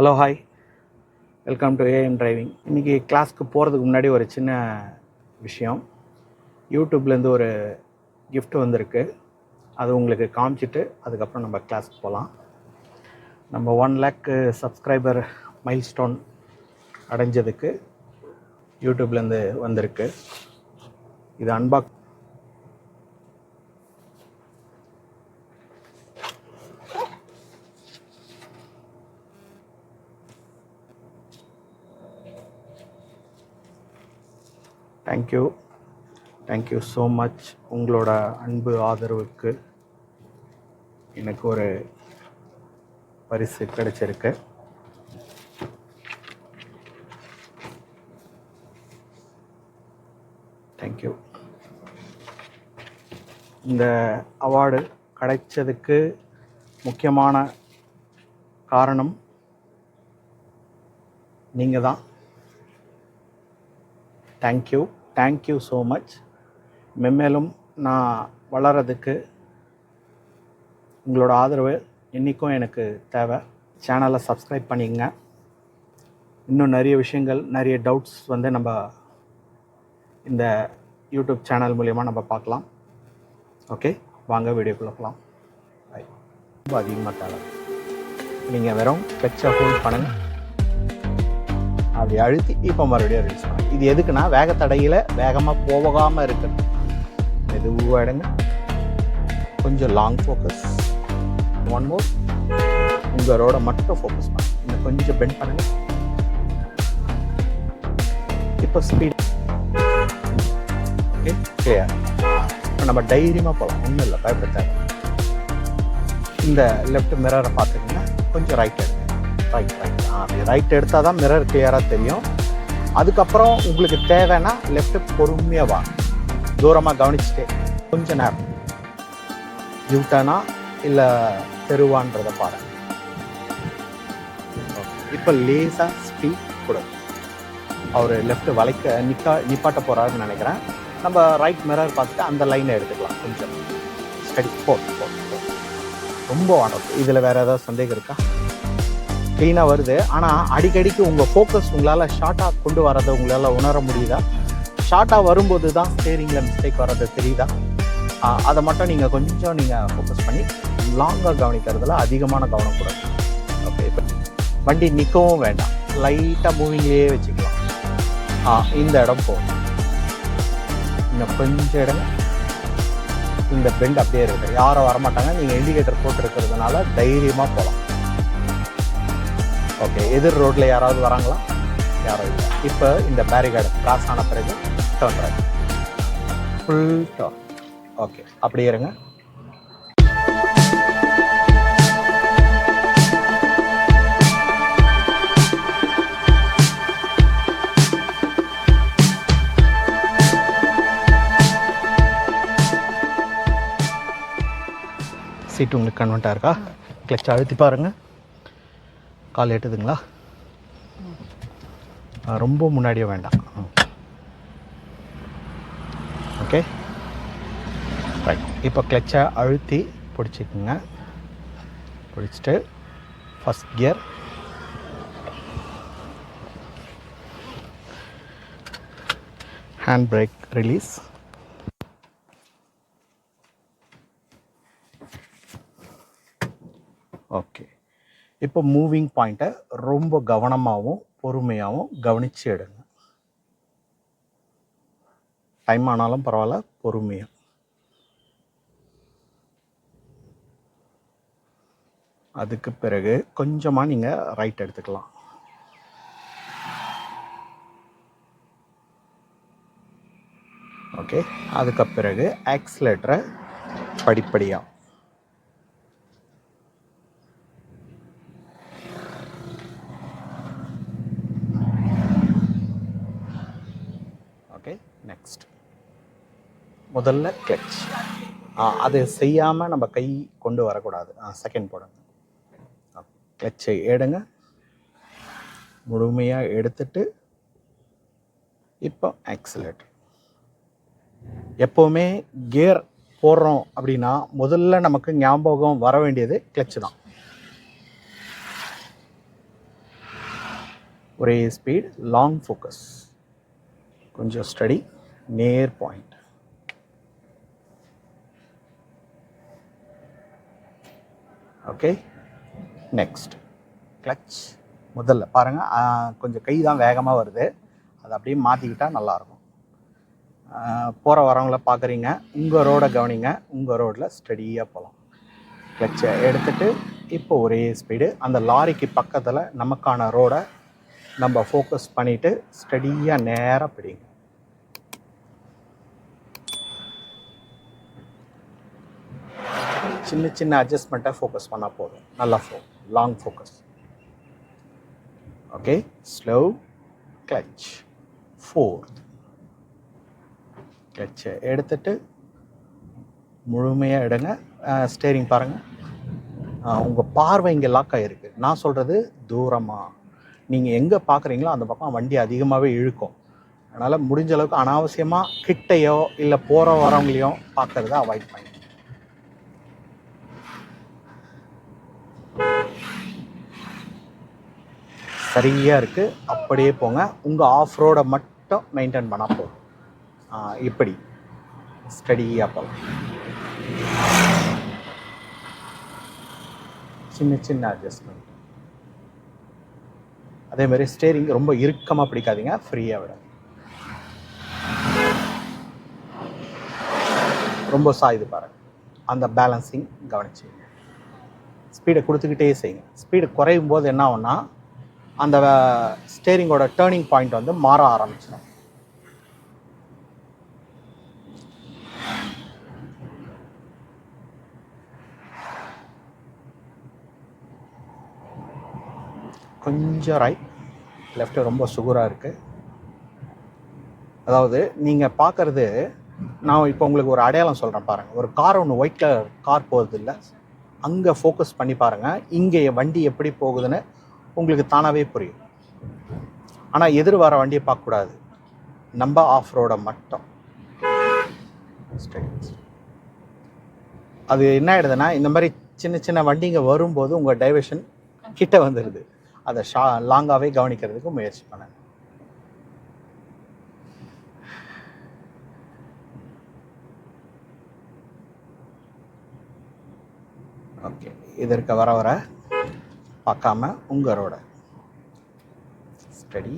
Hello hi welcome to AM driving இன்றைக்கி கிளாஸ்க்கு போகிறதுக்கு முன்னாடி ஒரு சின்ன விஷயம். யூடியூப்லேருந்து ஒரு கிஃப்ட் வந்திருக்கு. அது உங்களுக்கு காமிச்சிட்டு அதுக்கப்புறம் நம்ம கிளாஸ்க்கு போகலாம் நம்ம ஒன் லேக்கு சப்ஸ்கிரைபர் மைல்ஸ்டோன் அடைஞ்சதுக்கு யூடியூப்லேருந்து வந்திருக்கு. இது அன்பாக் thank you thank you so much உங்களோட அன்பு ஆதரவுக்கு எனக்கு ஒரு பரிசு கிடைச்சிருக்கு. தேங்க்யூ இந்த அவார்டு கிடைச்சதுக்கு முக்கியமான காரணம் நீங்கள் தான் தேங்க்யூ தேங்க்யூ ஸோ மச் மென்மேலும் நான் வளர்கிறதுக்கு உங்களோட ஆதரவு என்றைக்கும் எனக்கு தேவை. சேனலை சப்ஸ்கிரைப் பண்ணிக்கங்க. இன்னும் நிறைய விஷயங்கள் நிறைய டவுட்ஸ் வந்து நம்ம இந்த யூடியூப் சேனல் மூலயமா நம்ம பார்க்கலாம். ஓகே வாங்க வீடியோக்குள்ளே போகலாம் ரொம்ப அதிகமாக தேவை. நீங்கள் வெறும் பெச்சை ஹோல்ட் பண்ணுங்கள் அப்படி அழுத்தி இப்போ மறுபடியும் ரிலீஸ் பண்ணுங்கள் இது எதுக்குன்னா வேகத்தடையில் வேகமாக போகாமல் இருக்குது மெதுவாக எடுங்க. கொஞ்சம் லாங் ஃபோக்கஸ் ஒன் மோர் உங்கள் மட்டும் ஃபோக்கஸ் பண்ணுங்க இன்னும் கொஞ்சம் பெண்ட் பண்ணுங்க. இப்போ ஸ்பீட் ஓகே கிளியர் இப்போ நம்ம தைரியமாக போகலாம் ஒன்றும் இல்லை பயப்பட இந்த லெஃப்ட் மிரரை பார்த்துக்கிங்கன்னா கொஞ்சம் ரைட் எடுங்க. ரைட் ரைட் ரைட் எடுத்தால் தான் மிரர் கிளியராக தெரியும். அதுக்கப்புறம் உங்களுக்கு தேவைன்னா லெஃப்ட் பொறுமையாக வா. தூரமாக கவனிச்சுட்டே கொஞ்ச நேரம். யூட்டனா இல்லை தெருவான்றதை பாருங்க இப்போ லேசாக ஸ்பீட் கொடு. அவர் லெஃப்ட் வளைக்க நிக்கா நிப்பாட்ட போகிறாருன்னு நினைக்கிறேன். நம்ம ரைட் மிரர் பார்த்துட்டு அந்த லைனை எடுத்துக்கலாம். கொஞ்சம் ஸ்டடி போ ரொம்ப வாண்டது இதில் வேறு ஏதாவது சந்தேகம் இருக்கா? க்ளீனாக வருது. ஆனால் அடிக்கடிக்கு உங்கள் ஃபோக்கஸ் உங்களால் ஷார்ட்டாக கொண்டு வரதை உங்களால் உணர முடியுதா? ஷார்ட்டாக வரும்போது தான் ஸ்டேரிங்கில் மிஸ்டேக் வர்றது தெரியுதா? அதை மட்டும் நீங்கள் கொஞ்சம் நீங்கள் ஃபோக்கஸ் பண்ணி லாங்காக கவனிக்கிறதுல அதிகமான கவனம் கொடுங்க. ஓகே இப்போ வண்டி நிற்கவும் வேண்டாம். லைட்டாக மூவிங்லேயே வச்சுக்கலாம். ஆ இந்த இடம் போகும் இன்னும் கொஞ்சம் இடம் இந்த பெண்ட் அப்படியே இருக்குது யாரும் வரமாட்டாங்க. நீங்கள் இண்டிகேட்டர் போட்டுருக்கிறதுனால தைரியமாக போகலாம் ஓகே எதிர் ரோட்டில் யாராவது வராங்களா? யாரும் இல்லை. இப்போ இந்த பேரிகார்டு கிராஸ் ஆன பிறகு turn right full turn okay அப்படியே இருங்க. சீட் உங்களுக்கு கன்வெர்ட்டாக இருக்கா? கிளச் அழுத்தி பாருங்க. கால் எட்டுதுங்களா? ரொம்ப முன்னாடியே வேண்டாம். ஓகே? ரைட் இப்போ கிளச்சை அழுத்தி பிடிச்சிக்குங்க. பிடிச்சிட்டு first gear hand brake release okay இப்போ மூவிங் பாயிண்ட்டை ரொம்ப கவனமாகவும் பொறுமையாகவும் கவனித்து எடுங்க. டைம் ஆனாலும் பரவாயில்ல பொறுமையாக அதுக்கு பிறகு கொஞ்சமாக நீங்கள் ரைட் எடுத்துக்கலாம். ஓகே அதுக்கு பிறகு ஆக்சிலேட்டரை படிப்படியாக ஓகே நெக்ஸ்ட் முதல்ல கிளச் அது செய்யாமல் நம்ம கை கொண்டு வரக்கூடாது. செகண்ட் போடுங்க. கிளச்சை எடுங்க. முழுமையாக எடுத்துட்டு இப்போ ஆக்சிலேட்டர் எப்போவுமே கியர் போடுறோம் அப்படின்னா முதல்ல நமக்கு ஞாபகம் வர வேண்டியது கிளச்சு தான். ஒரே ஸ்பீட் லாங் ஃபோக்கஸ் கொஞ்சம் ஸ்டடி நேர் பாயிண்ட் ஓகே நெக்ஸ்ட் கிளச் முதல்ல பாருங்கள் கொஞ்சம் கை தான் வேகமாக வருது. அதை அப்படியே மாற்றிக்கிட்டால் நல்லாயிருக்கும். போகிற வரவங்கள பார்க்குறீங்க உங்கள் ரோடை கவனிங்க. உங்கள் ரோடில் ஸ்டடியாக போகலாம் கிளச்சை எடுத்துட்டு இப்போ ஒரே ஸ்பீடு அந்த லாரிக்கு பக்கத்தில் நமக்கான ரோடை நம்ம ஃபோக்கஸ் பண்ணிவிட்டு ஸ்டடியாக நேராக பிடிங்க. சின்ன சின்ன அட்ஜஸ்ட்மெண்ட்டை ஃபோக்கஸ் பண்ணால் போதும். நல்லா ஃபோ long focus okay slow clutch fourth கிளச்சை எடுத்துட்டு முழுமையாக எடுங்க. ஸ்டேரிங் பாருங்கள் உங்கள் பார்வை இங்கே லாக் ஆகிருக்கு நான் சொல்கிறது தூரமாக நீங்கள் எங்கே பார்க்குறீங்களோ அந்த பக்கம் வண்டி அதிகமாகவே இழுக்கும். அதனால் முடிஞ்ச அளவுக்கு அனாவசியமாக கிட்டையோ இல்லை போகிற வரவங்களையும் பார்க்குறத அவாய்ட் பண்ணி சரியாக இருக்குது அப்படியே போங்க. உங்கள் ஆஃப் ரோடை மட்டும் மெயின்டைன் பண்ணால் போதும். இப்படி. ஸ்டடியாக போகலாம் சின்ன சின்ன அட்ஜஸ்ட்மெண்ட் அதே மாதிரி ஸ்டேரிங் ரொம்ப இறுக்கமாக பிடிக்காதீங்க. ஃப்ரீயாக விட ரொம்ப சாயுது பாருங்க. அந்த பேலன்சிங் கவனிச்சிங்க. ஸ்பீடை கொடுத்துக்கிட்டே செய்யுங்க. ஸ்பீடு குறையும் போது என்ன ஆகும்னா அந்த ஸ்டேரிங்கோட டேர்னிங் பாயிண்ட் வந்து மாற ஆரம்பிச்சிடும். கொஞ்சம் ரைட் லெஃப்ட்டு ரொம்ப சுகராக இருக்குது அதாவது நீங்கள் பார்க்குறது நான் இப்போ உங்களுக்கு ஒரு அடையாளம் சொல்கிறேன் பாருங்கள் ஒரு கார் ஒன்று ஒயிட் கலர் கார் போகிறது இல்லை அங்கே ஃபோக்கஸ் பண்ணி பாருங்கள் இங்கே வண்டி எப்படி போகுதுன்னு உங்களுக்கு தானாகவே புரியும். ஆனால் எதிர் வர வண்டியை பார்க்கக்கூடாது. நம்ம ஆஃப் ரோடை மட்டும் அது என்ன ஆயிடுதுன்னா இந்த மாதிரி சின்ன சின்ன வண்டிங்க வரும்போது உங்கள் டைவர்ஷன் கிட்ட வந்துடுது அதை ஷா லாங்காகவே கவனிக்கிறதுக்கு முயற்சி பண்ணுங்க. ஓகே இதற்கு வர வர. பார்க்காம உங்களோட ஸ்டடி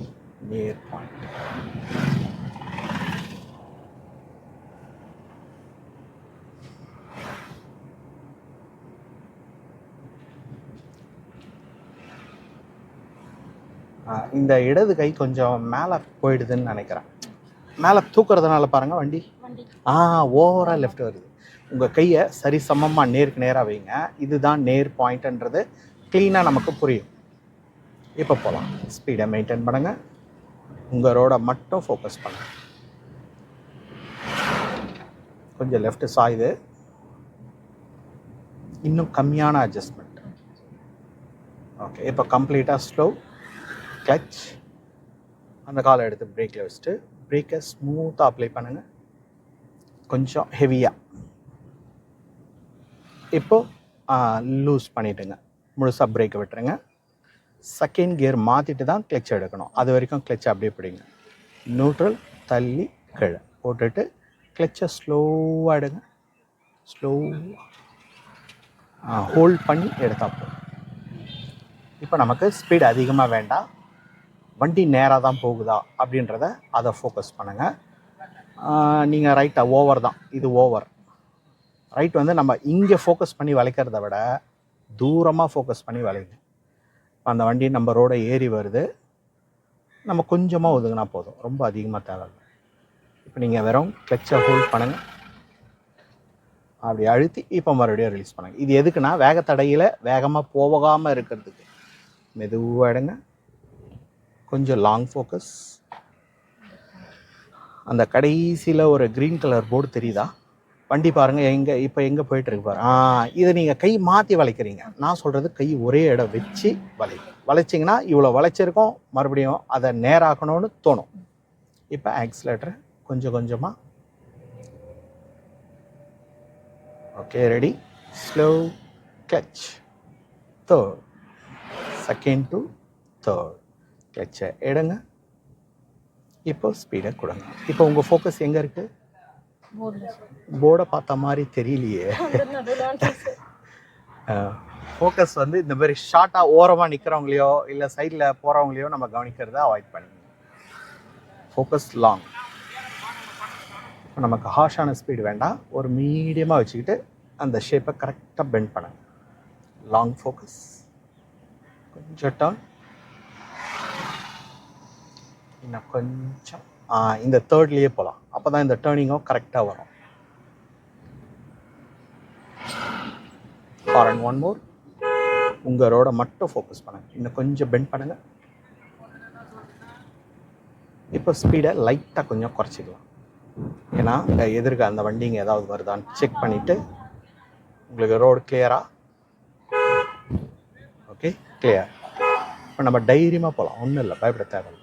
நியர் பாயிண்ட் இந்த இடது கை கொஞ்சம் மேலே போயிடுதுன்னு நினைக்கிறேன். மேலே தூக்குறதுனால பாருங்கள் வண்டி. வண்டி. ஆ ஓவராக லெஃப்ட் வருது. உங்கள் கையை சரி சமமாக நேருக்கு நேராக வைங்க. இதுதான் நேர் பாயிண்ட்ன்றது க்ளீனாக நமக்கு புரியும். இப்போ போகலாம் ஸ்பீடை மெயின்டைன் பண்ணுங்கள் உங்கள் ரோடை மட்டும் ஃபோக்கஸ் பண்ணுங்க. கொஞ்சம் லெஃப்ட் சாயுது இன்னும் கம்மியான அட்ஜஸ்ட்மெண்ட் ஓகே இப்போ கம்ப்ளீட்டாக ஸ்லோ கிளச் அந்த காலை எடுத்து பிரேக்கில் வச்சுட்டு பிரேக்கை ஸ்மூத்தாக அப்ளை பண்ணுங்கள் கொஞ்சம் ஹெவியாக இப்போது லூஸ் பண்ணிவிட்டுங்க முழுசாக பிரேக்கை விட்டுருங்க. செகண்ட் கியர் மாற்றிட்டு தான் கிளச் எடுக்கணும். அது வரைக்கும் கிளச்சை அப்படியே பிடிங்க. நியூட்ரல் தள்ளி கீழே. போட்டுட்டு கிளச்சை ஸ்லோவாக எடுங்க. ஸ்லோவாக ஹோல்ட் பண்ணி எடுத்தால் போதும். இப்போ நமக்கு ஸ்பீடு அதிகமாக வேண்டாம். வண்டி நேராக தான் போகுதா அப்படின்றத அதை ஃபோக்கஸ் பண்ணுங்கள் நீங்கள் ரைட்டாக ஓவர் தான். இது ஓவர் ரைட் வந்து நம்ம இங்கே ஃபோக்கஸ் பண்ணி வளைக்கிறத விட தூரமாக ஃபோக்கஸ் பண்ணி வளைங்க அந்த வண்டி நம்ம ரோட ஏறி வருது. நம்ம கொஞ்சமாக ஒதுங்கினா போதும். ரொம்ப அதிகமாக தேவையில்லை இப்போ நீங்கள் வெறும் கிளச்சை ஹோல்ட் பண்ணுங்கள் அப்படி அழுத்தி இப்போ மறுபடியும் ரிலீஸ் பண்ணுங்கள் இது எதுக்குன்னா வேகத்தடையில் வேகமாக போகாமல் இருக்கிறதுக்கு. மெதுவாக எடுங்க. கொஞ்சம் லாங் ஃபோக்கஸ் அந்த கடைசியில் ஒரு க்ரீன் கலர் போர்டு தெரியுதா? வண்டி பாருங்கள் எங்கே இப்போ எங்கே போயிட்டு இருக்கு பாரு. ஆ இதை நீங்கள் கை மாற்றி வளைக்கிறீங்க. நான் சொல்கிறது கை ஒரே இடம் வச்சு வளை. வளைச்சிங்கன்னா இவ்வளோ வளைச்சிருக்கோம். மறுபடியும் அதை நேராக்கணும்னு தோணும். இப்போ ஆக்சிலேட்டர் கொஞ்சம் கொஞ்சமாக okay ready slow clutch third second to third கிளச்சை எடுங்க. இப்போ ஸ்பீடை கொடுங்க. இப்போ உங்கள் ஃபோக்கஸ் எங்கே இருக்குது போர்டை பார்த்த மாதிரி தெரியலையே. ஃபோக்கஸ் வந்து இந்த மாதிரி ஷார்ட்டாக ஓரமாக நிற்கிறவங்களையோ இல்லை சைடில் போகிறவங்களையோ நம்ம கவனிக்கிறத அவாய்ட் பண்ணுங்க ஃபோக்கஸ் லாங் நமக்கு ஹாஷான ஸ்பீடு வேண்டாம். ஒரு மீடியமாக வச்சுக்கிட்டு அந்த ஷேப்பை கரெக்டாக பெண்ட் பண்ணுங்க லாங் ஃபோக்கஸ் கொஞ்சம் டர்ன் இன்னும் கொஞ்சம். இந்த தேர்ட்லேயே போகலாம் அப்போ தான் இந்த டேர்னிங்கும் கரெக்டாக வரும் ஃபார் அண்ட் ஒன் மோர் உங்கள் ரோடை மட்டும் ஃபோக்கஸ் பண்ணுங்கள் இன்னும் கொஞ்சம் பெண்ட் பண்ணுங்கள் இப்போ ஸ்பீடை லைட்டாக கொஞ்சம் குறைச்சிக்கலாம். ஏன்னா அஹ், எதிர்க்க அந்த வண்டிங்க ஏதாவது வருதான்னு செக் பண்ணிவிட்டு உங்களுக்கு ரோடு கிளியரா ஓகே கிளியர் இப்போ நம்ம தைரியமாக போகலாம் ஒன்றும் இல்லை பயப்பட தேவையில்லை.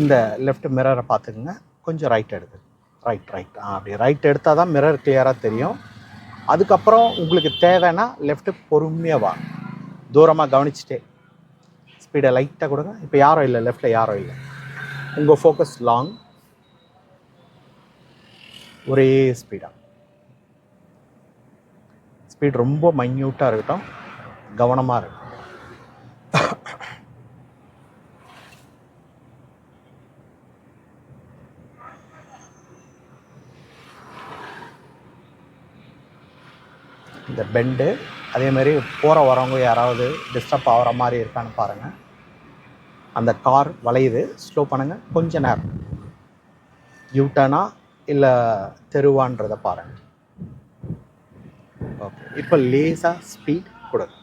இந்த லெஃப்ட் மிரரை பார்த்துக்குங்க. கொஞ்சம் ரைட் எடுத்து. ரைட் ரைட் ஆ அப்படி ரைட் எடுத்தால் தான் மிரர் கிளியராக தெரியும். அதுக்கப்புறம் உங்களுக்கு தேவைன்னா லெஃப்ட்டு பொறுமையாக வா. தூரமாக கவனிச்சுட்டே. ஸ்பீடை லைட்டாக கொடுங்க. இப்போ யாரும் இல்லை லெஃப்ட்டில் யாரும் இல்லை. உங்கள் ஃபோக்கஸ் லாங் ஒரே ஸ்பீடாக ஸ்பீட் ரொம்ப மைன்யூட்டாக இருக்கட்டும். கவனமாக இருக்கட்டும் இந்த பெண்டு அதே மாதிரி போகிற வரவங்க யாராவது டிஸ்டர்ப் ஆகிற மாதிரி இருக்கான்னு பாருங்கள் அந்த கார் வளையுது ஸ்லோ பண்ணுங்கள் கொஞ்ச நேரம். யூட்டனா இல்லை தெருவான்றதை பாருங்கள் ஓகே இப்போ லேசாக ஸ்பீட் கொடுங்க.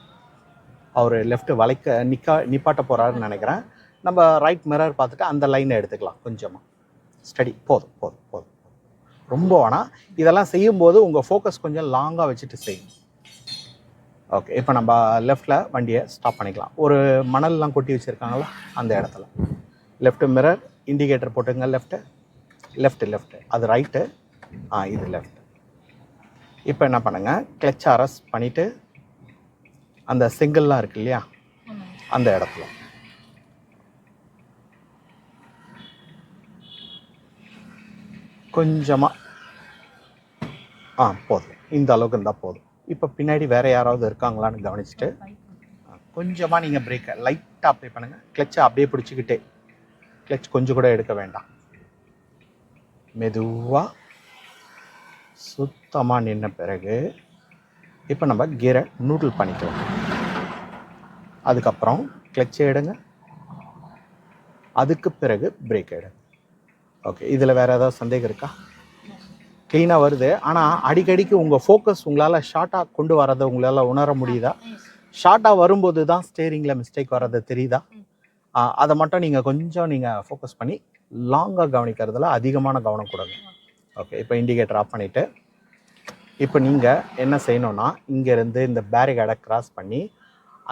அவர் லெஃப்ட்டு வளைக்க நிக்கா நிப்பாட்ட போகிறாருன்னு நினைக்கிறேன். நம்ம ரைட் மிரர் பார்த்துட்டு அந்த லைனை எடுத்துக்கலாம் கொஞ்சமாக ஸ்டடி போதும் போதும் போதும் ரொம்ப ஆனால் இதெல்லாம் செய்யும்போது உங்கள் ஃபோக்கஸ் கொஞ்சம் லாங்காக வச்சுட்டு செய்யும் ஓகே இப்போ நம்ம லெஃப்டில் வண்டியை ஸ்டாப் பண்ணிக்கலாம். ஒரு மணல்லாம் கொட்டி வச்சுருக்காங்களா? அந்த இடத்துல. லெஃப்ட் மிரர் இண்டிகேட்டர் போட்டுங்க லெஃப்ட்டு லெஃப்ட்டு லெஃப்ட்டு அது ரைட்டு ஆ இது லெஃப்ட் இப்போ என்ன பண்ணுங்கள் கிளச் அரஸ் பண்ணிவிட்டு அந்த சிங்கிள்லாம் இருக்கு இல்லையா? அந்த இடத்துல. கொஞ்சமாக ஆ போதும். இந்த அளவுக்கு இருந்தால் போதும். இப்போ பின்னாடி வேற யாராவது இருக்காங்களான்னு கவனிச்சுட்டு கொஞ்சமாக நீங்கள் பிரேக்கை லைட்டாக அப்ளை பண்ணுங்கள் கிளச்சை அப்படியே பிடிச்சிக்கிட்டே கிளச் கொஞ்சம் கூட எடுக்க வேண்டாம். மெதுவாக சுத்தமாக நின்ன பிறகு இப்போ நம்ம கீரை நூடுல் பண்ணிக்கலாம் அதுக்கப்புறம் கிளச்சை எடுங்க. அதுக்கு பிறகு பிரேக் எடுங்க. ஓகே இதில் வேறு ஏதாவது சந்தேகம் இருக்கா? கிளீனாக வருது. ஆனால் அடிக்கடிக்கு உங்கள் ஃபோக்கஸ் உங்களால் ஷார்ட்டாக கொண்டு வரதை உங்களால் உணர முடியுதா? ஷார்ட்டாக வரும்போது தான் ஸ்டேரிங்கில் மிஸ்டேக் வர்றது தெரியுதா? அதை மட்டும் நீங்கள் கொஞ்சம் நீங்கள் ஃபோக்கஸ் பண்ணி லாங்காக கவனிக்கிறதுல அதிகமான கவனம் கொடுங்க. ஓகே இப்போ இண்டிகேட்டர் ஆஃப் பண்ணிவிட்டு இப்போ நீங்கள் என்ன செய்யணும்னா இங்கேருந்து இந்த பேரிகேடை கிராஸ் பண்ணி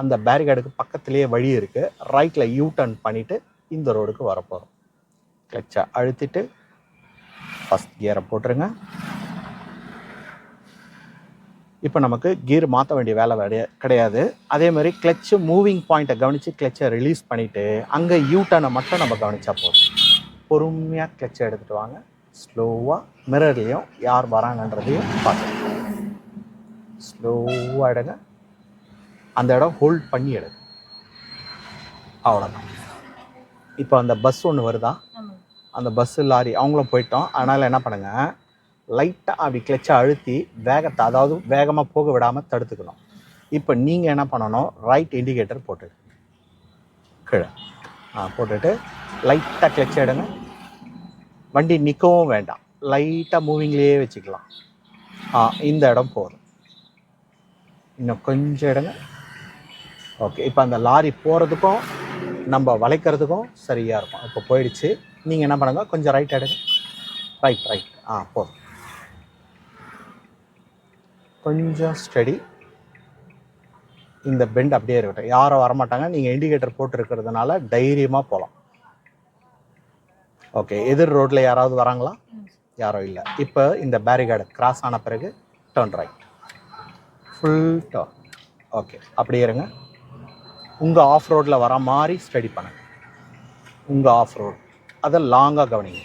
அந்த பேரிகேடுக்கு பக்கத்துலேயே வழி இருக்குது ரைட்டில் யூ டர்ன் பண்ணிவிட்டு இந்த ரோடுக்கு வரப்போகிறோம் கிளச்சை அழுத்திட்டு ஃபஸ்ட் கியரை போட்டுருங்க. இப்போ நமக்கு கியர் மாற்ற வேண்டிய வேலை கிடையாது கிடையாது. அதே மாதிரி கிளச்சு மூவிங் பாயிண்ட்டை கவனித்து கிளச்சை ரிலீஸ் பண்ணிவிட்டு அங்கே யூ டர்னை மட்டும் நம்ம கவனித்தா போதும். பொறுமையாக கிளச்சை எடுத்துகிட்டு வாங்க. ஸ்லோவாக மிரர்லேயும் யார் வராங்கன்றதையும் பார்த்துக்கலாம் ஸ்லோவாக எடுங்க. அந்த இடம் ஹோல்ட் பண்ணி எடுங்க. அவ்வளோதான் இப்போ அந்த பஸ் ஒன்று வருதா? அந்த பஸ்ஸு லாரி அவங்களும் போயிட்டோம். அதனால் என்ன பண்ணுங்கள் லைட்டாக அப்படி கிளச்சை அழுத்தி வேகத்தை அதாவது வேகமாக போக விடாமல் தடுத்துக்கணும். இப்போ நீங்கள் என்ன பண்ணணும்? ரைட் இண்டிகேட்டர் போட்டு கீழே. ஆ போட்டுட்டு லைட்டாக கிளச்சை எடுங்க. வண்டி நிற்கவும் வேண்டாம். லைட்டாக மூவிங்லேயே வச்சுக்கலாம். ஆ இந்த இடம் போதும். இன்னும் கொஞ்சம் இடங்க ஓகே இப்போ அந்த லாரி போகிறதுக்கும் நம்ம வளைக்கிறதுக்கும் சரியாக இருக்கும். இப்போ போயிடுச்சு. நீங்கள் என்ன பண்ணுங்க கொஞ்சம் ரைட் எடுங்க. ரைட் ரைட் ஆ போதும். கொஞ்சம் ஸ்டடி இந்த பெண்ட் அப்படியே இருக்கட்டும். யாரும் வரமாட்டாங்க. நீங்கள் இண்டிகேட்டர் போட்டிருக்கிறதுனால தைரியமாக போகலாம் ஓகே எதிர் ரோட்டில் யாராவது வராங்களா? யாரும் இல்லை. இப்போ இந்த பேரிகார்டு கிராஸ் ஆன பிறகு turn right full turn okay அப்படியே இருங்க. உங்கள் ஆஃப் ரோட்டில் வர மாதிரி ஸ்டடி பண்ணுங்க. உங்கள் ஆஃப் ரோட் அதை லாங்காக கவனிங்க.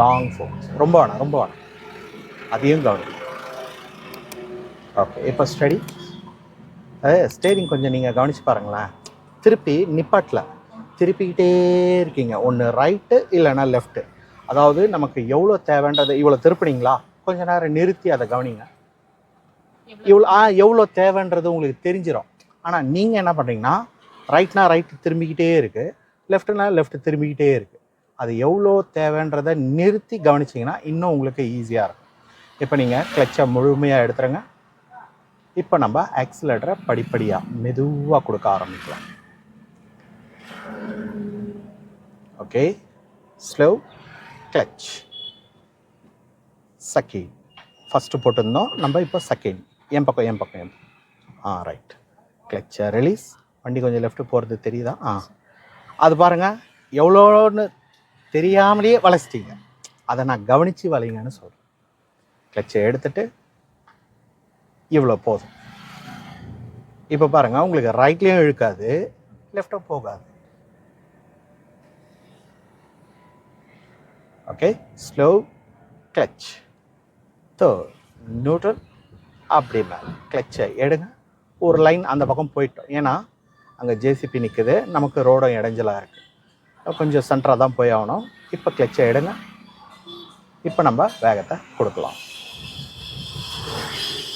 லாங் ஃபோக்கஸ் ரொம்ப வேணாம் ரொம்ப வேணாம். அதையும் கவனிங்க. ஓகே இப்போ ஸ்டடி ஸ்டேரிங் கொஞ்சம் நீங்கள் கவனிச்சு பாருங்களேன். திருப்பி நிப்பாட்டில். திருப்பிக்கிட்டே இருக்கீங்க. ஒன்று ரைட்டு இல்லைன்னா லெஃப்ட்டு அதாவது நமக்கு எவ்வளோ தேவைன்றது இவ்வளோ திருப்பினீங்களா? கொஞ்ச நேரம் நிறுத்தி அதை கவனிங்க. இவ்வளோ ஆ எவ்வளோ தேவைன்றது உங்களுக்கு தெரிஞ்சிடும் ஆனால் நீங்கள் என்ன பண்ணுறீங்கன்னா ரைட்னா ரைட் திரும்பிக்கிட்டே இருக்குது லெஃப்ட்னா லெஃப்ட் திரும்பிக்கிட்டே இருக்குது அது எவ்வளோ தேவைன்றதை நிறுத்தி கவனிச்சிங்கன்னா இன்னும் உங்களுக்கு ஈஸியாக இருக்கும். இப்போ நீங்கள் கிளச்சை முழுமையாக எடுத்துருங்க. இப்போ நம்ம ஆக்சிலேட்டரை படிப்படியாக மெதுவாக கொடுக்க ஆரம்பிக்கலாம். Okay slow clutch second first போட்டிருந்தோம். நம்ம இப்போ செகண்ட் என் பக்கம் என் பக்கம் என் பக்கம். ஆ ரைட் கிளச்சை ரிலீஸ் வண்டி கொஞ்சம் லெஃப்ட் போகிறது தெரியுதா? ஆ. அது பாருங்கள் எவ்வளோன்னு தெரியாமலேயே வளைச்சிட்டீங்க அதை நான் கவனித்து வளைங்கன்னு சொல்கிறேன் கிளச்சை எடுத்துட்டு இவ்வளோ போதும். இப்போ பாருங்கள் உங்களுக்கு ரைட்லேயும் இழுக்காது லெஃப்டும் போகாது. Okay slow clutch so neutral அப்படி மேலே. கிளச்சை எடுங்க. ஒரு லைன் அந்த பக்கம் போயிட்டோம். ஏன்னா அங்கே ஜேசிபி நிற்குது நமக்கு ரோடும் இடைஞ்சலாக இருக்குது கொஞ்சம் சென்டராக தான் போய் ஆகணும். இப்போ கிளச்சை எடுங்க. இப்போ நம்ம வேகத்தை கொடுக்கலாம்.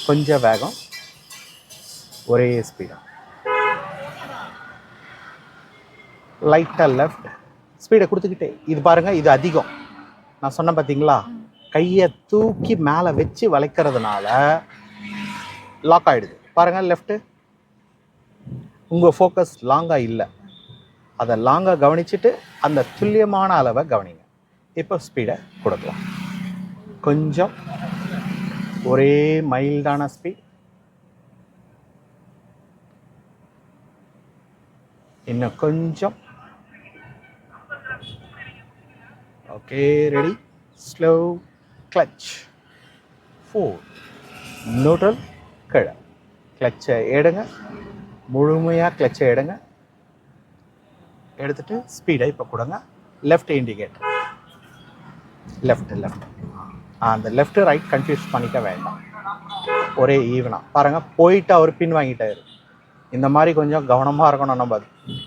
கொஞ்சம் வேகம். ஒரே ஸ்பீடாக லைட்டாக லெஃப்ட் ஸ்பீடை கொடுத்துக்கிட்டே. இது பாருங்கள் இது அதிகம். நான் சொன்னேன் பார்த்தீங்களா கையை தூக்கி மேலே வச்சு வளைக்கிறதுனால லாக் ஆகிடுது பாருங்கள் லெஃப்ட்டு உங்கள் ஃபோக்கஸ் லாங்காக இல்லை. அதை லாங்காக கவனிச்சுட்டு அந்த துல்லியமான அளவை கவனிங்க. இப்போ ஸ்பீடை கொடுக்கலாம். கொஞ்சம் ஒரே மைல்டான ஸ்பீட் இன்னும் கொஞ்சம். Okay ready slow clutch four neutral கிழ. கிளச்சை எடுங்க. முழுமையாக கிளச்சை எடுங்க. எடுத்துட்டு ஸ்பீடை இப்போ கொடுங்க. லெஃப்ட் இண்டிகேட்டர் லெஃப்ட் லெஃப்ட் அந்த லெஃப்ட் ரைட் கன்ஃபியூஸ் பண்ணிக்க வேண்டாம். ஒரே ஈவனாக பாருங்கள் போயிட்டு அவர் பின் வாங்கிட்டாரு. இந்த மாதிரி கொஞ்சம் கவனமாக இருக்கணும் நம்ம.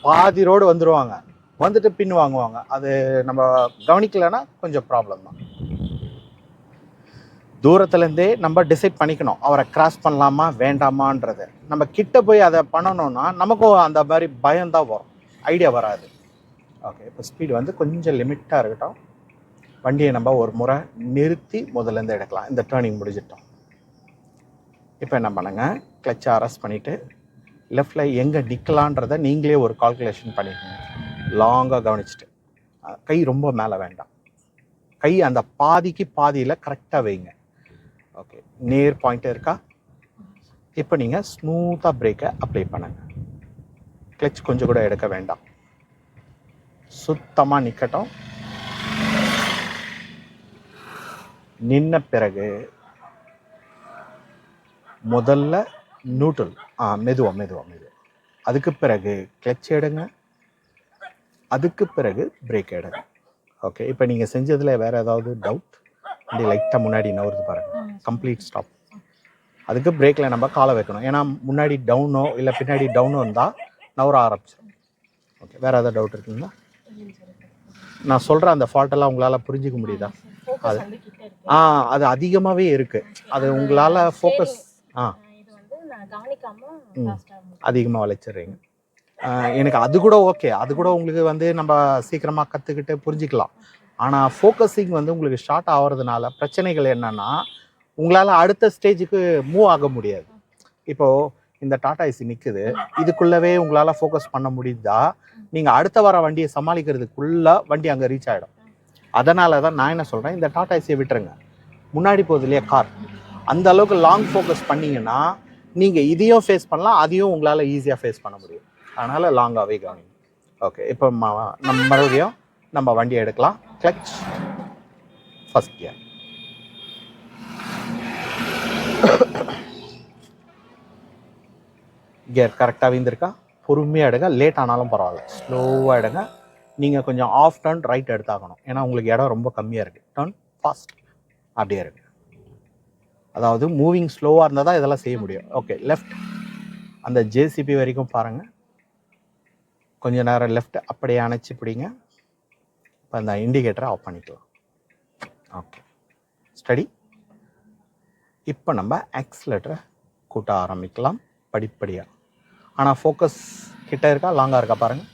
பாதி ரோடு வந்துடுவாங்க வந்துட்டு பின் வாங்குவாங்க. அது நம்ம கவனிக்கலைன்னா கொஞ்சம் ப்ராப்ளம் தான். தூரத்துலேருந்தே நம்ம டிசைட் பண்ணிக்கணும். அவரை கிராஸ் பண்ணலாமா வேண்டாமான்றது. நம்ம கிட்ட போய் அதை பண்ணணும்னா நமக்கும் அந்த மாதிரி பயம்தான் வரும். ஐடியா வராது. ஓகே இப்போ ஸ்பீடு வந்து கொஞ்சம் லிமிட்டாக இருக்கட்டும். வண்டியை நம்ம ஒரு முறை நிறுத்தி முதல்லேருந்து எடுக்கலாம். இந்த டேர்னிங் முடிஞ்சிட்டோம். இப்போ என்ன பண்ணுங்க? கிளச்சை அரெஸ்ட் பண்ணிவிட்டு லெஃப்டில் எங்கே நிற்கலான்றதை நீங்களே ஒரு கால்குலேஷன் பண்ணிக்கோங்க. லாங்காக கவனிச்சுட்டு. கை ரொம்ப மேலே வேண்டாம். கை அந்த பாதிக்கு பாதியில் கரெக்டாக வைங்க. ஓகே நேர் பாயிண்ட் இருக்கா? இப்போ நீங்கள் ஸ்மூத்தாக பிரேக்கை அப்ளை பண்ணுங்க. கிளச் கொஞ்சம் கூட எடுக்க வேண்டாம். சுத்தமாக நிற்கட்டும் நின்ன பிறகு முதல்ல நியூட்ரல் ஆ மெதுவா மெதுவா மெதுவா. அதுக்கு பிறகு கிளச் எடுங்க. அதுக்கு பிறகு பிரேக் எடுங்க. ஓகே இப்போ நீங்கள் செஞ்சதில் வேறு ஏதாவது டவுட் வண்டி லைட்டாக முன்னாடி நவருது பாருங்கள் கம்ப்ளீட் ஸ்டாப் அதுக்கு பிரேக்கில் நம்ம காலை வைக்கணும். ஏன்னா முன்னாடி டவுனோ இல்லை பின்னாடி டவுனோ இருந்தால் நவர ஆரம்பிச்சிடும் ஓகே வேறு ஏதாவது டவுட் இருக்குங்களா? நான் சொல்கிற அந்த ஃபால்ட்டெல்லாம் உங்களால் புரிஞ்சிக்க முடியுதா? இருக்கு. ஆ அது அதிகமாகவே இருக்குது அது உங்களால் ஃபோக்கஸ் ஆ. அதிகமாக வளைச்சிடுறீங்க. எனக்கு அது கூட ஓகே அது கூட உங்களுக்கு வந்து நம்ம சீக்கிரமாக கற்றுக்கிட்டு புரிஞ்சிக்கலாம். ஆனால் ஃபோக்கஸிங் வந்து உங்களுக்கு ஷார்ட் ஆகிறதுனால பிரச்சனைகள் என்னன்னா உங்களால் அடுத்த ஸ்டேஜுக்கு மூவ் ஆக முடியாது. இப்போது இந்த டாடா ஏசி நிற்குது இதுக்குள்ளவே உங்களால் ஃபோக்கஸ் பண்ண முடியுதா? நீங்கள் அடுத்த வர வண்டியை சமாளிக்கிறதுக்குள்ளே வண்டி அங்கே ரீச் ஆகிடும் அதனால தான் நான் என்ன சொல்கிறேன் இந்த டாடா ஏசியை விட்டுருங்க. முன்னாடி போகுது இல்லையா கார் அந்த அளவுக்கு லாங் ஃபோக்கஸ் பண்ணிங்கன்னா நீங்கள் இதையும் ஃபேஸ் பண்ணலாம் அதையும் உங்களால் ஈஸியாக ஃபேஸ் பண்ண முடியும். அதனால் லாங்காகவே கவனிங்க. ஓகே இப்போ நம்ம மறுபடியும் நம்ம வண்டியை எடுக்கலாம். கிளச் ஃபஸ்ட் கியர் கியர் கரெக்டாக வீந்திருக்கா பொறுமையாக எடுங்க. லேட் ஆனாலும் பரவாயில்ல. ஸ்லோவாக எடுங்க. நீங்கள் கொஞ்சம் ஆஃப் டர்ன் ரைட் எடுத்தாகணும். ஏன்னா உங்களுக்கு இடம் ரொம்ப கம்மியாக இருக்குது டர்ன் ஃபாஸ்ட் அப்படியே இருக்கு அதாவது மூவிங் ஸ்லோவாக இருந்தால் தான் இதெல்லாம் செய்ய முடியும். ஓகே லெஃப்ட் அந்த ஜேசிபி வரைக்கும் பாருங்கள் கொஞ்ச நேரம் லெஃப்ட் அப்படியே அணைச்சி பிடிங்க. இப்போ அந்த இண்டிகேட்டரை ஆஃப் பண்ணிக்கலாம். ஓகே ஸ்டடி இப்போ நம்ம ஆக்சிலேட்டரை கூட்ட ஆரம்பிக்கலாம். படிப்படியாக ஆனால் ஃபோக்கஸ் கிட்ட இருக்கா லாங்காக இருக்கா பாருங்கள்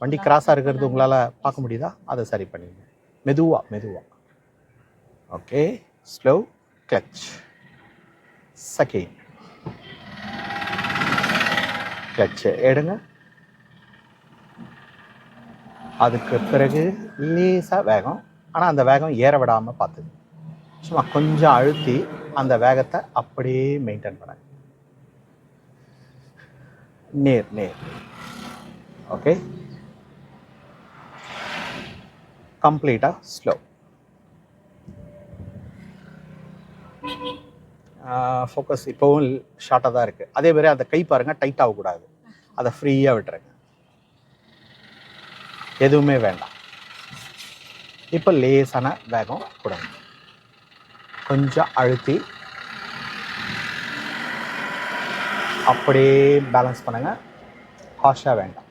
வண்டி கிராஸாக இருக்கிறது உங்களால் பார்க்க முடியுதா? அதை சரி பண்ணிங்க மெதுவாக மெதுவாக okay slow clutch second clutch எடுங்க. அதுக்கு பிறகு லேசாக வேகம். ஆனால் அந்த வேகம் ஏற விடாமல் பார்த்துங்க. சும்மா கொஞ்சம் அழுத்தி அந்த வேகத்தை அப்படியே மெயின்டைன் பண்ணுங்க நேர் நேர். ஓகே கம்ப்ளீட்டாக ஸ்லோ ஃபோக்கஸ் இப்போவும் ஷார்ட்டாக தான் இருக்குது அதே மாதிரி அந்த கை பாருங்கள் டைட் ஆகக்கூடாது அதை ஃப்ரீயாக விட்டுருங்க. எதுவுமே வேண்டாம். இப்போ லேசான வேகம் கொடுங்க. கொஞ்சம் அழுத்தி அப்படியே பேலன்ஸ் பண்ணுங்க. ஹாஷாக வேண்டாம்.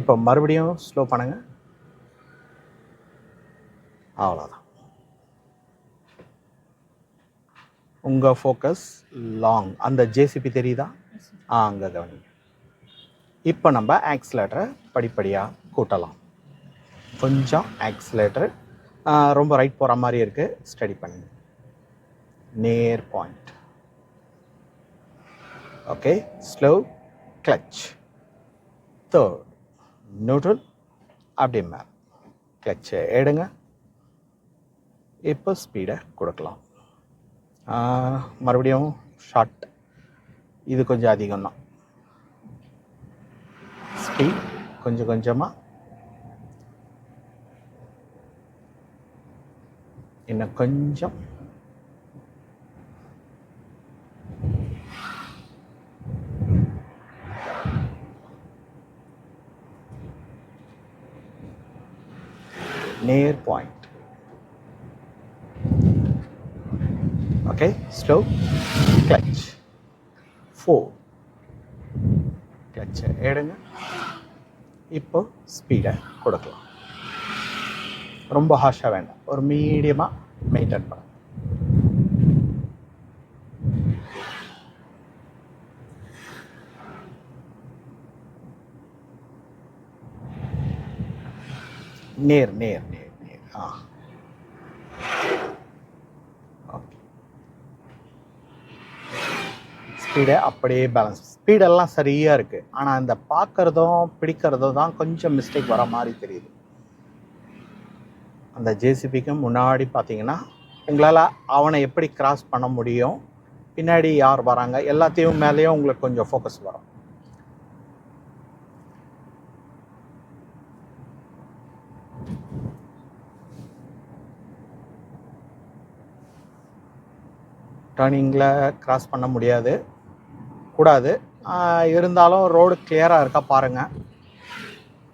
இப்போ மறுபடியும் ஸ்லோ பண்ணுங்க. அவ்வளோதான் உங்கள் ஃபோக்கஸ் லாங் அந்த ஜேசிபி தெரியுதா? ஆ அங்கே கவனிங்க. இப்போ நம்ம ஆக்சிலேட்டரை படிப்படியாக கூட்டலாம். கொஞ்சம் ஆக்சிலேட்டர் ரொம்ப ரைட் போகிற மாதிரி இருக்குது ஸ்டடி பண்ணுங்க. நேர் point okay slow clutch third neutral அப்படியே மேம் கிளச்சை எடுங்க. இப்போ ஸ்பீடை கொடுக்கலாம். மறுபடியும் ஷார்ட் இது கொஞ்சம் அதிகம் தான் ஸ்பீட் கொஞ்சம் கொஞ்சமாக இன்னும் கொஞ்சம். நேர் point okay slow clutch four கிளச்சை எடுங்க இப்போ ஸ்பீடை கொடுக்கலாம் ரொம்ப ஹாஷாக வேண்டாம். ஒரு மீடியமாக மெயின்டைன் பண்ண நேர் நேர் நேர் நேர். ஆ. ஓகே ஸ்பீடை அப்படியே பேலன்ஸ் ஸ்பீடெல்லாம் சரியாக இருக்குது ஆனால் அந்த பார்க்குறதும் பிடிக்கிறதும் தான் கொஞ்சம் மிஸ்டேக் வர மாதிரி தெரியுது. அந்த ஜேசிபிக்கு முன்னாடி பார்த்தீங்கன்னா உங்களால் அவனை எப்படி கிராஸ் பண்ண முடியும் பின்னாடி யார் வராங்க எல்லாத்தையும் மேலேயும் உங்களுக்கு கொஞ்சம் ஃபோக்கஸ் வரும். டர்னிங்கில் கிராஸ் பண்ண முடியாது கூடாது. இருந்தாலும் ரோடு கிளியராக இருக்கா பாருங்கள்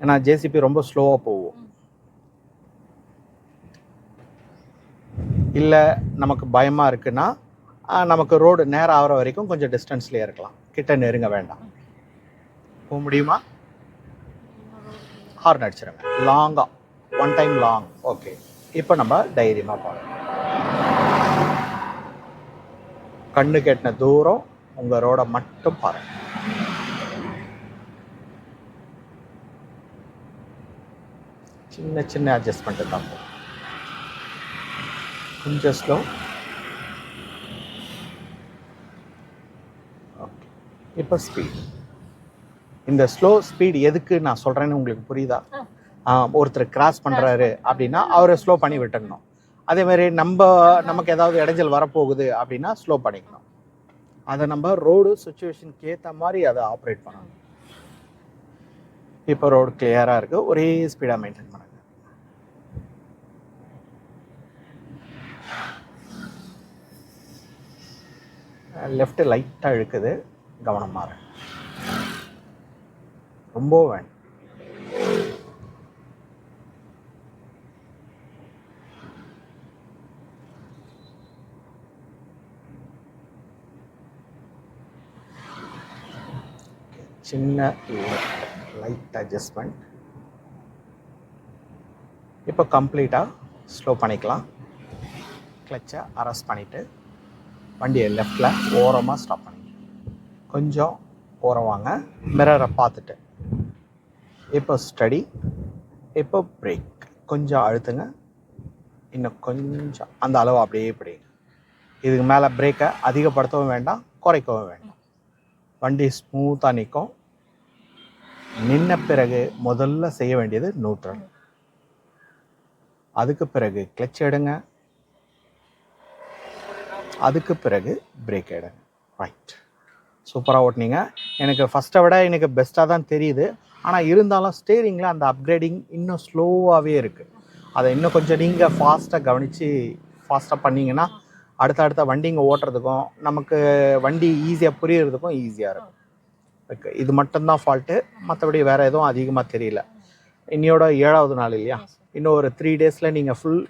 ஏன்னா ஜேசிபி ரொம்ப ஸ்லோவாக போகும். இல்லை நமக்கு பயமாக இருக்குன்னா நமக்கு ரோடு நேரம் ஆகிற வரைக்கும் கொஞ்சம் டிஸ்டன்ஸ்லேயே இருக்கலாம். கிட்ட நெருங்க வேண்டாம். போக முடியுமா? ஹார்ன் அடிச்சிருங்க. லாங்காக ஒன் டைம் லாங் ஓகே இப்போ நம்ம தைரியமாக போகலாம் கண்ணு கெட்டின தூரம் உங்கள் ரோடை மட்டும் பாருங்க. சின்ன சின்ன அட்ஜஸ்ட்மெண்ட்டு தான் போகும். கொஞ்சம் ஸ்லோ ஓகே இப்போ ஸ்பீட் இந்த ஸ்லோ ஸ்பீட் எதுக்கு நான் சொல்கிறேன்னு உங்களுக்கு புரியுதா? ஒருத்தர் கிராஸ் பண்ணுறாரு அப்படின்னா அவரை ஸ்லோ பண்ணி விட்டுடணும் அதே மாதிரி நம்ம நமக்கு ஏதாவது இடைஞ்சல் வரப்போகுது அப்படின்னா ஸ்லோ பண்ணிக்கணும். அதை நம்ம ரோடு சுச்சுவேஷனுக்கு ஏற்ற மாதிரி அதை ஆப்ரேட் பண்ணணும். இப்போ ரோடு கிளியராக இருக்குது ஒரே ஸ்பீடாக மெயின்டைன் பண்ணுங்க லெஃப்ட்டு லைட்டாக இழுக்குது. கவனமாக இருக்கு ரொம்ப சின்ன லைட் அட்ஜஸ்ட்மெண்ட் இப்போ கம்ப்ளீட்டாக ஸ்லோ பண்ணிக்கலாம். கிளச்சை அரெஸ்ட் பண்ணிவிட்டு வண்டியை லெஃப்டில் ஓரமாக ஸ்டாப் பண்ணிக்கலாம் கொஞ்சம் ஓரம் வாங்க. மிரரை பார்த்துட்டு. இப்போ ஸ்டடி இப்போ பிரேக் கொஞ்சம் அழுத்துங்க. இன்னும் கொஞ்சம் அந்த அளவு அப்படியே பிடிங்க. இதுக்கு மேலே பிரேக்கை அதிகப்படுத்தவும் வேண்டாம் குறைக்கவும் வேண்டாம். வண்டி ஸ்மூத்தாக நிற்கும். நின்ன பிறகு முதல்ல செய்ய வேண்டியது நியூட்ரல் அதுக்கு பிறகு கிளச் எடுங்க. அதுக்கு பிறகு பிரேக் எடுங்க ரைட் சூப்பராக ஓட்டுனீங்க. எனக்கு ஃபஸ்ட்டை விட எனக்கு பெஸ்ட்டாக தான் தெரியுது. ஆனால் இருந்தாலும் ஸ்டேரிங்கில் அந்த அப்கிரேடிங் இன்னும் ஸ்லோவாகவே இருக்குது அதை இன்னும் கொஞ்சம் நீங்கள் ஃபாஸ்ட்டாக கவனித்து ஃபாஸ்ட்டாக பண்ணீங்கன்னா அடுத்த அடுத்த வண்டிங்க ஓட்டுறதுக்கும் நமக்கு வண்டி ஈஸியாக புரியறதுக்கும் ஈஸியாக இருக்கும். ஓகே இது மட்டும்தான் ஃபால்ட்டு மற்றபடி வேறு எதுவும் அதிகமாக தெரியல. இன்னையோட ஏழாவது நாள் இல்லையா? இன்னும் ஒரு த்ரீ டேஸில் நீங்கள் ஃபுல்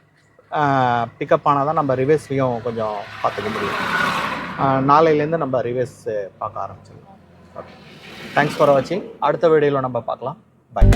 பிக்கப் ஆனால் தான் நம்ம ரிவேஸ்லேயும் கொஞ்சம் பார்த்துக்க முடியும். நாளையிலேருந்து நம்ம ரிவேஸ் பார்க்க ஆரம்பிச்சிடலாம். ஓகே தேங்க்ஸ் ஃபார் வாட்சிங் அடுத்த வீடியோவில் நம்ம பார்க்கலாம். பை